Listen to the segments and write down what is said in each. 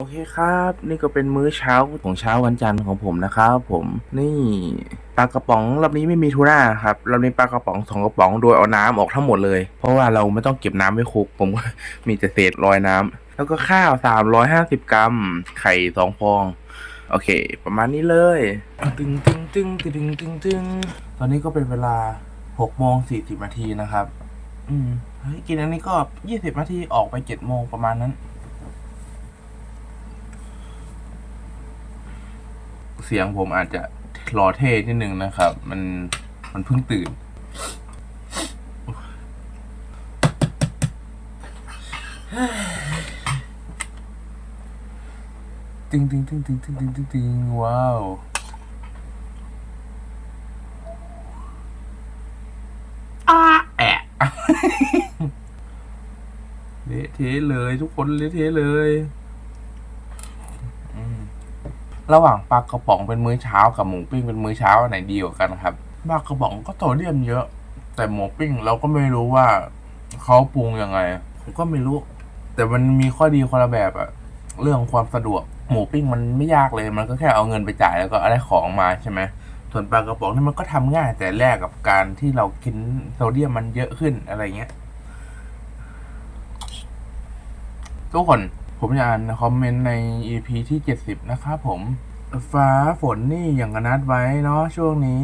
โอเคครับ นี่ก็เป็นมื้อเช้าของเช้าวันจันทร์ของผมนะครับผมนี่ปลากระป๋องรอบนี้ไม่มีทูน่าครับรอบนี้ปลากระป๋องสองกระป๋องโดยเอาน้ำออกทั้งหมดเลย เพราะว่าเราไม่ต้องเก็บน้ำไว้คุก ผมก็มีแต่เศษรอยน้ำแล้วก็ข้าวสามร้อยห้าสิบกรัม ไข่สองฟอง โอเค ประมาณนี้เลยตึงตึงตึงตึงตึงตึงตึงตอนนี้ก็เป็นเวลาหกโมงสี่สิบนาทีนะครับ อืมเฮ้ยกินอันนี้ก็ยี่สิบนาทีออกไปเจ็ดโมงประมาณนั้น เสียงผมอาจจะรอเท่นิดนึงนะครับ มันมันเพิ่งตื่นตึงตึงตึงตึงตึงตึงตึงตึงว้าวอาแอะเละเทะเลยทุกคนเละเทะเลย ระหว่างปลากระป๋องเป็นมื้อเช้ากับหมูปิ้งเป็นมื้อเช้าอันไหนดีกว่ากันครับปลากระป๋องก็โซเดียมเยอะ แต่หมูปิ้งเราก็ไม่รู้ว่าเขาปรุงยังไงผมก็ไม่รู้ แต่มันมีข้อดีคนละแบบอะเรื่องความสะดวกหมูปิ้งมันไม่ยากเลย มันก็แค่เอาเงินไปจ่ายแล้วก็เอาได้ของมาใช่ไหมส่วนปลากระป๋องนี่มันก็ทำง่ายแต่แลกกับการที่เรากินโซเดียมมันเยอะขึ้นอะไรเงี้ยทุกคนผมจะอ่านคอมเมนต์ใน EP ที่ 70 นะครับผม ฟ้าฝนนี่อย่างกับนัดไว้เนาะช่วงนี้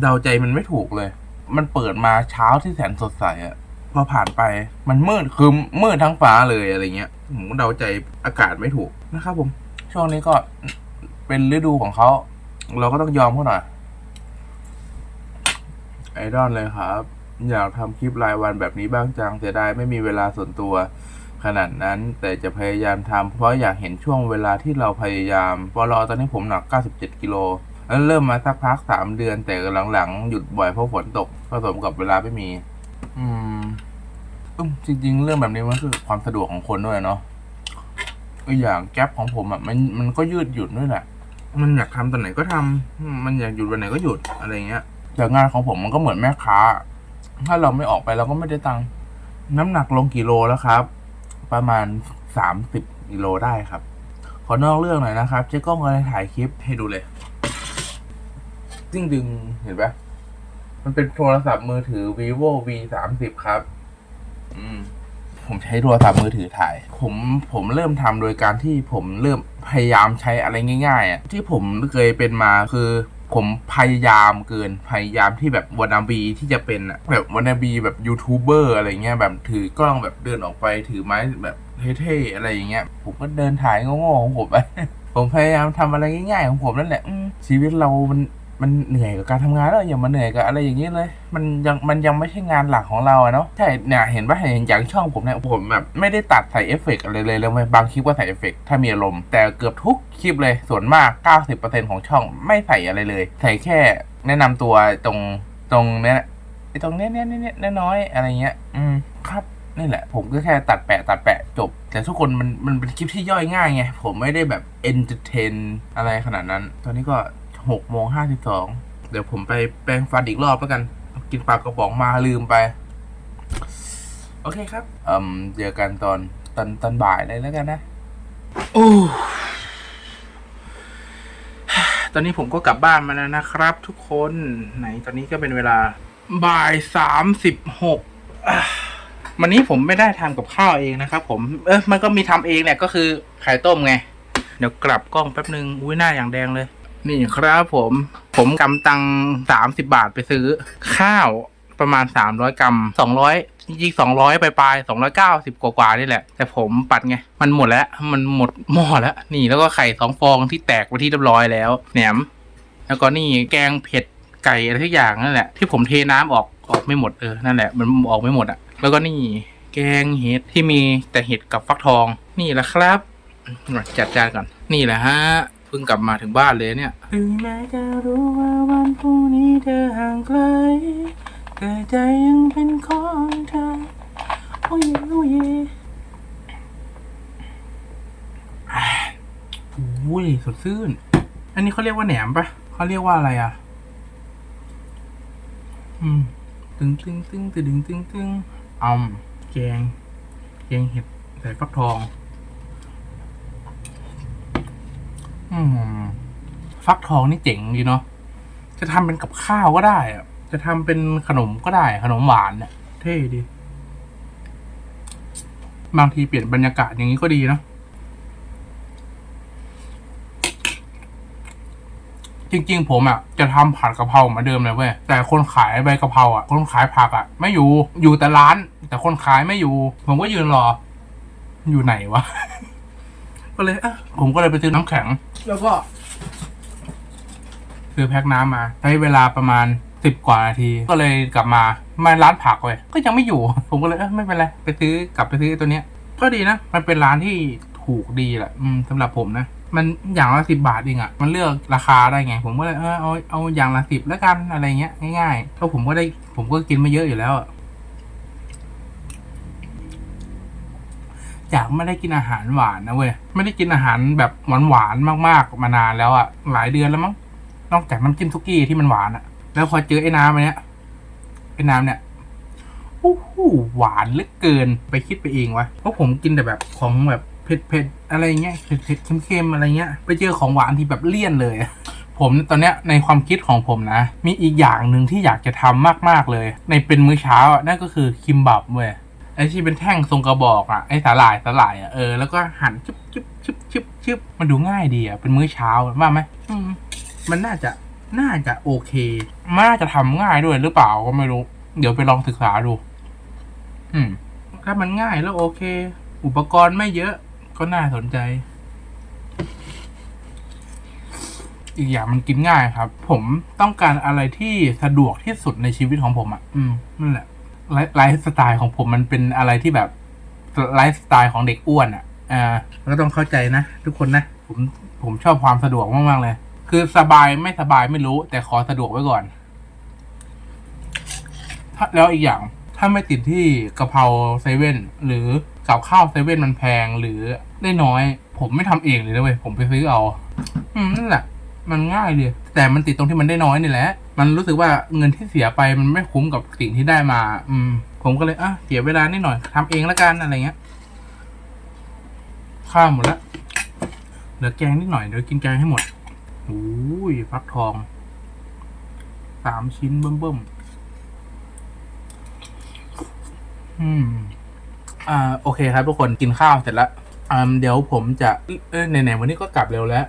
เดาใจมันไม่ถูกเลย มันเปิดมาเช้าที่แสนสดใสอะพอผ่านไปมันมืดคือมืดทั้งฟ้าเลยอะไรเงี้ยผมเดาใจอากาศไม่ถูกนะครับผม ช่วงนี้ก็เป็นฤดูของเขาเราก็ต้องยอมเขาหน่อยไอดอลเลยครับ อยากทำคลิปรายวันแบบนี้บ้างจังเสียดายไม่มีเวลาส่วนตัว ขนาดนั้น แต่จะพยายามทำเพราะอยากเห็นช่วงเวลาที่เราพยายามปลอตอนนี้ผมหนัก 97 กิโลแล้วเริ่มมาสักพัก 3 เดือน แต่หลังๆ หยุดบ่อยเพราะฝนตกผสมกับเวลาไม่มี อืมจริง ๆ เรื่องแบบนี้มันคือความสะดวกของคนด้วยเนาะอย่างแก๊ปของผมอะมันมันก็ยืดหยุ่นด้วยแหละ มันอยากทำตอนไหนก็ทำอืมมันอยากหยุดวันไหนก็หยุดอะไรเงี้ยแต่งานของผมมันก็เหมือนแม่ค้า ถ้าเราไม่ออกไปเราก็ไม่ได้ตังค์น้ำหนักลงกี่โลแล้วครับ ประมาณสามสิบกิโลได้ครับ ขอนอกเรื่องหน่อยนะครับ เจ๊ก้องก็เลยถ่ายคลิปให้ดูเลยจิ้งดึงเห็นปะมันเป็นโทรศัพท์มือถือ vivo v สามสิบครับ อืม ผมใช้โทรศัพท์มือถือถ่าย ผมผมเริ่มทำโดยการที่ผมเริ่มพยายามใช้อะไรง่ายๆอะที่ผมเคยเป็นมาคือ ผมพยายามเกินพยายามที่แบบวานาบีที่จะเป็นอะแบบวานาบีแบบยูทูบเบอร์อะไรเงี้ยแบบถือกล้องแบบเดินออกไปถือไม้แบบเท่ๆอะไรอย่างเงี้ย ผมก็เดินถ่ายโง่ๆของผมไปผมพยายามทำอะไรง่ายๆของผมนั่นแหละชีวิตเรามัน มันเหนื่อยกับการทำงานแล้วอย่ามาเหนื่อยกับอะไรอย่างนี้เลย มันยังมันยังไม่ใช่งานหลักของเราอะเนาะใช่เนี่ยเห็นปะเห็นอย่างช่องผมเนี่ยผมแบบไม่ได้ตัดใส่เอฟเฟกต์อะไรเลยแล้วบางคลิปก็ใส่เอฟเฟกต์ถ้ามีอารมณ์แต่เกือบทุกคลิปเลยส่วนมาก 90%ของช่องไม่ใส่อะไรเลย ใส่แค่แนะนำตัวตรงตรงเนี้ยไอตรงเนี้ยเนี้ยเนี้ยน้อยอะไรเงี้ย อืมครับนี่แหละ ผมก็แค่ตัดแปะตัดแปะจบ แต่ทุกคนมันมันเป็นคลิปที่ย่อยง่ายไงผมไม่ได้แบบเอนเตอร์เทนอะไรขนาดนั้น ตอนนี้ก็ หกโมงห้าสิบสองเดี๋ยวผมไปแปรงฟันอีกรอบแล้วกัน กินปลากระป๋องมาลืมไป โอเคครับอืมเจอกันตอนตอนตอนบ่ายเลยแล้วกันนะ โอ้ ตอนนี้ผมก็กลับบ้านมาแล้วนะครับ ทุกคนไหนตอนนี้ก็เป็นเวลาบ่ายสามสิบหกวันนี้ผมไม่ได้ทำกับข้าวเองนะครับ ผม เออมันก็มีทำเองแหละก็คือไข่ต้มไง เดี๋ยวกลับกล้องแป๊บนึง อุ้ยหน้าอย่างแดงเลย นี่ครับผม ผมกำตังสามสิบาทไปซื้อ ข้าวประมาณสามร้อยกรัมสองร้อยจริงสองร้อยปลายสองร้อยเก้าสิบกว่าๆนี่แหละ แต่ผมปัดไง มันหมดแล้ว มันหมดหม้อแล้ว นี่แล้วก็ไข่สองฟองที่แตกไปที่เรียบร้อยแล้วแหนม แล้วก็นี่แกงเผ็ดไก่อะไรทุกอย่างนั่นแหละ ที่ผมเทน้ำออกออกไม่หมดเออนั่นแหละ มันออกไม่หมดอะแล้วก็นี่แกงเห็ดที่มีแต่เห็ดกับฟักทอง นี่แหละครับจัดจานก่อน นี่แหละฮะ เพิ่งกลับมาถึงบ้านเลยเนี่ย ถึงแม้จะรู้ว่าวันพรุ่งนี้เธอห่างไกล แต่ใจยังเป็นของเธอ โอ้ยโอ้ยอุ้ยสดชื่น อันนี้เขาเรียกว่าแหนมปะเขาเรียกว่าอะไรอะ อืม ตึงตึงตึงตึงตึงตึงตึงอ่อมแกง แกงเห็ดใส่ฟักทอง อืม ฟักทองนี่เจ๋งดีเนาะจะทำเป็นกับข้าวก็ได้อะจะทำเป็นขนมก็ได้ ขนมหวานเนี่ยเท่ดี บางทีเปลี่ยนบรรยากาศอย่างนี้ก็ดีเนอะจริง ๆ ผมอะจะทำผัดกะเพราเหมือนเดิมเลยเว้ยแต่คนขายใบกะเพราอะ คนขายผักอะ ไม่อยู่อยู่แต่ร้าน แต่คนขายไม่อยู่ ผมก็ยืนรอ อยู่ไหนวะ ก็เลยอะผมก็เลยไปซื้อน้ำแข็ง แล้วก็ ซื้อแพ็คน้ำมา ใช้เวลาประมาณสิบกว่านาที ก็เลยกลับมามาร้านผักเว้ยก็ยังไม่อยู่ ผมก็เลยเออไม่เป็นไร ไปซื้อกลับไปซื้อตัวเนี้ย ก็ดีนะ มันเป็นร้านที่ถูกดีแหละอืมสำหรับผมนะ มันอย่างละสิบบาทเองอะ่ะ มันเลือกราคาได้ไง ผมก็เลยเออเอาเอาอย่างละสิบแล้วกันอะไรเงี้ยง่ายๆเพราะผมก็ได้ผมก็กินไม่เยอะอยู่แล้วอะอยากไม่ได้กินอาหารหวานนะเว้ยไม่ได้กินอาหารแบบหวานๆมากๆมานานแล้วอะ่ะหลายเดือนแล้วมั้ง นอกจากน้ำจิ้มซุกี้ที่มันหวานอะ่ะแล้วพอเจอไอ้น้ำอันเนี้ยไอ้น้ำเนี่ยโอ้โหหวานเหลือเกินไปคิดไปเองวะเพราะผมกินแต่แบบของแบบเผ็ดๆอะไรเงี้ยเผ็ดๆเค็มๆอะไรเงี้ยไปเจอของหวานที่แบบเลี่ยนเลยผมตอนเนี้ยในความคิดของผมนะ มีอีกอย่างหนึ่งที่อยากจะทำมากๆเลย ในเป็นมื้อเช้าอะนั่นก็คือคิมบับเว้ยไอที่เป็นแท่งทรงกระบอกอะไอสาหร่ายสาหร่ายอะเออแล้วก็หั่นชุบชุบชุบชุบชุบมันดูง่ายดีอะเป็นมื้อเช้าว่าไหม มันน่าจะน่าจะโอเคมันน่าจะทำง่ายด้วยหรือเปล่าก็ไม่รู้ เดี๋ยวไปลองศึกษาดู อืม ถ้ามันง่ายแล้วโอเค อุปกรณ์ไม่เยอะ ก็น่าสนใจ อีกอย่างมันกินง่ายครับ ผมต้องการอะไรที่สะดวกที่สุดในชีวิตของผมอะ อืมนั่นแหละไลฟ์ไลฟ์สไตล์ของผมมันเป็นอะไรที่แบบไลฟ์สไตล์ของเด็กอ้วนอะอ่าก็ต้องเข้าใจนะทุกคนนะผมผมชอบความสะดวกมากๆเลย คือสบายไม่สบายไม่รู้ แต่ขอสะดวกไว้ก่อน ถ้าแล้วอีกอย่างถ้าไม่ติดที่กะเพราเซเว่นหรือกับข้าวเซเว่นมันแพงหรือได้น้อย ผมไม่ทำเองเลยนะเว้ยผมไปซื้อเอา อืมนั่นแหละมันง่ายเลยแต่มันติดตรงที่มันได้น้อยนี่แหละ มันรู้สึกว่าเงินที่เสียไปมันไม่คุ้มกับสิ่งที่ได้มา อืม ผมก็เลยอะเสียเวลานิดหน่อยทำเองแล้วกันอะไรเงี้ย ข้าวหมดล้วเหลือแกงนิดหน่อยเดี๋ยวกินแกงให้หมด โอ้ยฟักทองสามชิ้นเบิ่มๆอืม อ่า โอเคครับทุกคนกินข้าวเสร็จแล้วอ่าเดี๋ยวผมจะเออไหนๆวันนี้ก็กลับเร็วแล้ว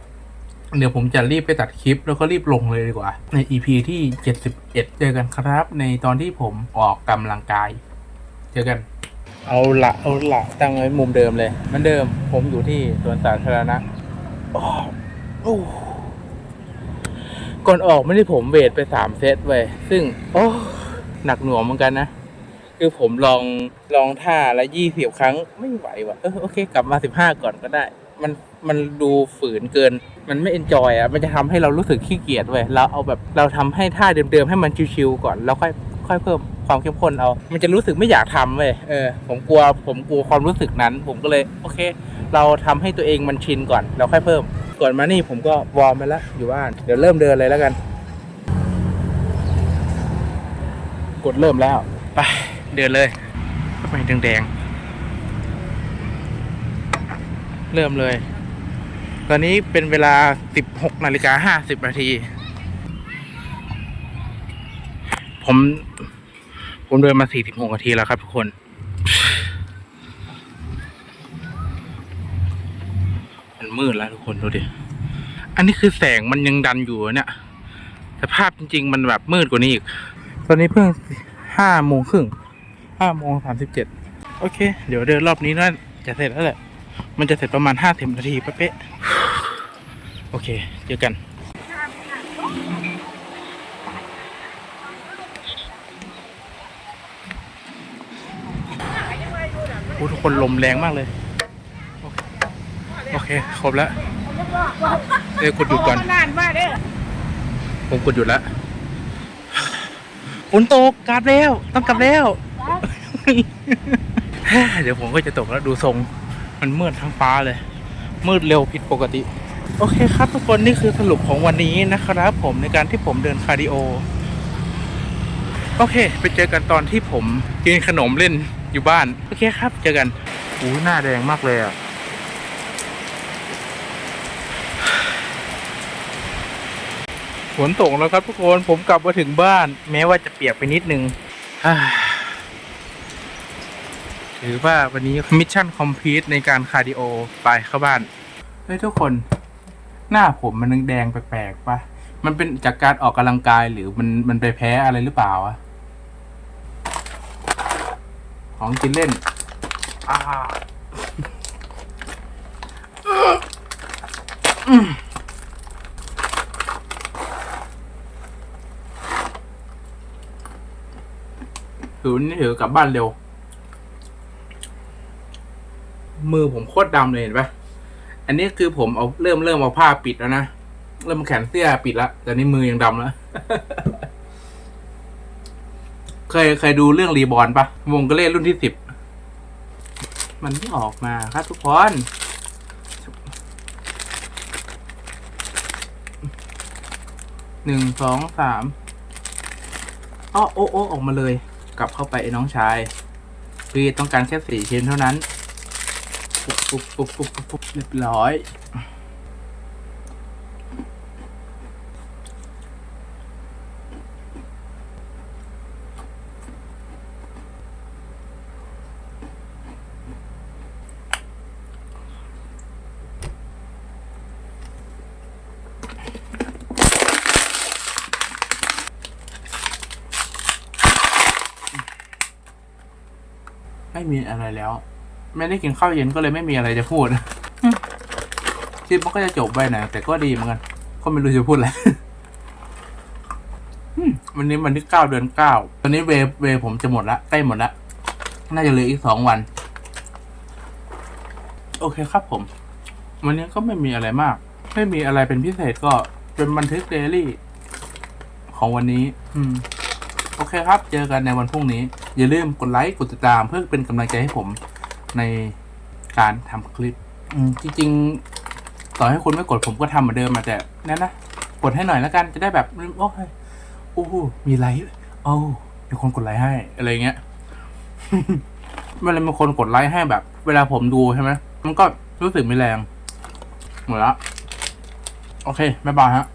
เดี๋ยวผมจะรีบไปตัดคลิป แล้วก็รีบลงเลยดีกว่า ใน EP ที่ 71 เจอกันครับ ในตอนที่ผมออกกำลังกาย เจอกัน เอาละเอาละตั้งไว้มุมเดิมเลยเหมือนเดิม ผมอยู่ที่สวนสาธารณะโอ้ ก่อนออกไม่ได้ผมเวทไปสามเซตเว้ยซึ่ง โอ้หนักหน่วงเหมือนกันนะ คือผมลองลองท่าละยี่สิบครั้งไม่ไหวว่ะเออโอเค กลับมาสิบห้าก่อนก็ได้ มันมันดูฝืนเกิน มันไม่เอนจอยอะ มันจะทำให้เรารู้สึกขี้เกียจเว้ยเราเอาแบบเราทำให้ท่าเดิมๆให้มันชิวๆก่อนแล้วค่อยค่อยเพิ่มความเข้มข้นเอา มันจะรู้สึกไม่อยากทำเว้ย เออ ผมกลัว ผมกลัวความรู้สึกนั้น ผมก็เลย โอเค เราทำให้ตัวเองมันชินก่อน แล้วค่อยเพิ่ม ก่อนมานี่ผมก็วอร์มไปแล้วอยู่บ้าน เดี๋ยวเริ่มเดินเลยแล้วกัน กดเริ่มแล้ว ไปเดินเลยไปแดงๆเริ่มเลย ตอนนี้เป็นเวลา 16นาฬิกา50นาที ผม ผมเดินมา 46นาทีแล้วครับทุกคน มืดแล้วทุกคนดูดิ อันนี้คือแสงมันยังดันอยู่เนี่ยแต่ภาพจริง ๆ มันแบบมืดกว่านี้อีก ตอนนี้เพิ่งห้าโมงครึ่งห้าโมงสามสิบเจ็ดโอเค เดี๋ยวเดินรอบนี้น่าจะเสร็จแล้วแหละ มันจะเสร็จประมาณห้าสิบนาทีเป๊ะโอเค เจอกัน โอ้ทุกคนลมแรงมากเลย โอเค ครบแล้ว เดี๋ยวกดหยุดก่อน นานมากเด้อผมกดหยุดแล้วฝนตกกลับแล้ว ต้องกลับแล้ว เดี๋ยวผมก็จะตกแล้วดูทรง มันมืดทั้งฟ้าเลย มืดเร็วผิดปกติ โอเคครับทุกคนนี่คือสรุปของวันนี้นะครับผมในการที่ผมเดินคาร์ดิโอ โอเค ไปเจอกันตอนที่ผมกินขนมเล่นอยู่บ้าน โอเคครับ เจอกันอู้หน้าแดงมากเลยอะ ฝนตกแล้วครับทุกคนผมกลับมาถึงบ้าน แม้ว่าจะเปียกไปนิดนึงถือว่าวันนี้มิชชั่นคอมพลีทในการคาร์ดิโอไปเข้าบ้านเฮ้ยทุกคน หน้าผมมันแดงแปลกๆปะมันเป็นจากการออกกำลังกายหรือมันมันไปแพ้อะไรหรือเปล่าอะของกินเล่นอ่า ถือนี่ถือกลับบ้านเร็ว มือผมโคตรดำเลยเห็นปะอันนี้คือผมเอาเริ่มเริ่มเอาผ้าปิดแล้วนะ เริ่มแขนเสื้อปิดแล้วแต่นี่มือยังดำแล้ว เคยเคยดูเรื่องรีบอร์นปะวงกเล่รุ่นที่สิบ มันไม่ออกมาครับทุกคนหนึ่งสองสามอ้อโอ้โอ้ออกมาเลย กลับเข้าไปไอ้น้องชาย คือต้องการแค่สี่ชิ้นเท่านั้นปุ๊บปุ๊บปุ๊บปุ๊บปุ๊บปุ๊บเรียบร้อย ไม่มีอะไรแล้ว ไม่ได้กินข้าวเย็นก็เลยไม่มีอะไรจะพูดคลิปมันก็จะจบไปนะแต่ก็ดีเหมือนกันก็ไม่รู้จะพูดอะไรอืมวันนี้วันที่เก้าเดือนเก้าตอนนี้เวเวผมจะหมดละใกล้หมดละน่าจะเหลืออีกสองวัน โอเคครับผม วันนี้ก็ไม่มีอะไรมาก ไม่มีอะไรเป็นพิเศษก็เป็นบันทึกเดลี่ของวันนี้ อืม โอเคครับ เจอกันในวันพรุ่งนี้ อย่าลืมกดไลค์กดติดตามเพื่อเป็นกำลังใจให้ผมในการทำคลิปจริงๆ ต่อให้คุณไม่กดผมก็ทำเหมือนเดิมแต่นั่นนะกดให้หน่อยแล้วกันจะได้แบบโอ้ยโอ้โหมีไลค์โอ้มีคนกดไลค์ให้ อะไรเงี้ยเวลามีคนกดไลค์ให้แบบ เวลาผมดูใช่ไหมมันก็รู้สึกมีแรงหมดละโอเคบ๊ายบายฮะ